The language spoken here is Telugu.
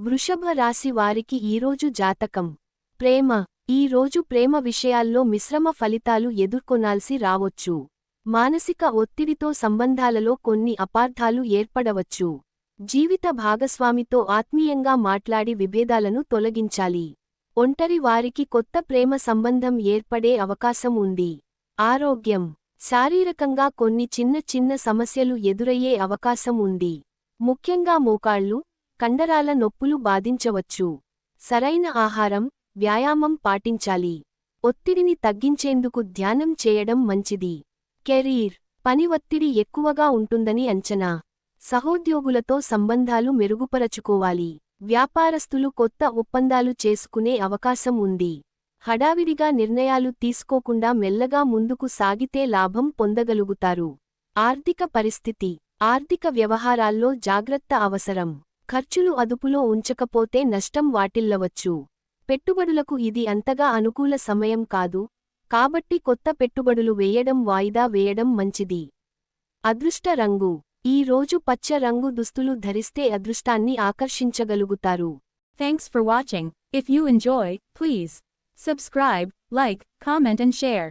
వృషభ రాశి వారికి ఈరోజు జాతకం. ప్రేమ. ఈ రోజు ప్రేమ విషయాల్లో మిశ్రమ ఫలితాలు ఎదుర్కొనాల్సి రావొచ్చు. మానసిక ఒత్తిడితో సంబంధాలలో కొన్ని అపార్థాలు ఏర్పడవచ్చు. జీవిత భాగస్వామితో ఆత్మీయంగా మాట్లాడి విభేదాలను తొలగించాలి. ఒంటరి వారికి కొత్త ప్రేమ సంబంధం ఏర్పడే అవకాశం ఉంది. ఆరోగ్యం. శారీరకంగా కొన్ని చిన్న చిన్న సమస్యలు ఎదురయ్యే అవకాశం ఉంది. ముఖ్యంగా మోకాళ్ళు కండరాల నొప్పులు బాధించవచ్చు. సరైన ఆహారం వ్యాయామం పాటించాలి. ఒత్తిడిని తగ్గించేందుకు ధ్యానం చేయడం మంచిది. కెరీర్ పని ఒత్తిడి ఎక్కువగా ఉంటుందని అంచనా. సహోద్యోగులతో సంబంధాలు మెరుగుపరచుకోవాలి. వ్యాపారస్తులు కొత్త ఒప్పందాలు చేసుకునే అవకాశం ఉంది. హడావిడిగా నిర్ణయాలు తీసుకోకుండా మెల్లగా ముందుకు సాగితే లాభం పొందగలుగుతారు. ఆర్థిక పరిస్థితి ఆర్థిక వ్యవహారాల్లో జాగ్రత్త అవసరం. ఖర్చులు అదుపులో ఉంచకపోతే నష్టం వాటిల్లవచ్చు. పెట్టుబడులకు ఇది అంతగా అనుకూల సమయం కాదు. కాబట్టి కొత్త పెట్టుబడులు వేయడం వాయిదా వేయడం మంచిది. అదృష్ట రంగు. ఈ రోజు పచ్చ రంగు దుస్తులు ధరిస్తే అదృష్టాన్ని ఆకర్షించగలుగుతారు. Thanks for watching if you enjoy please subscribe like comment and share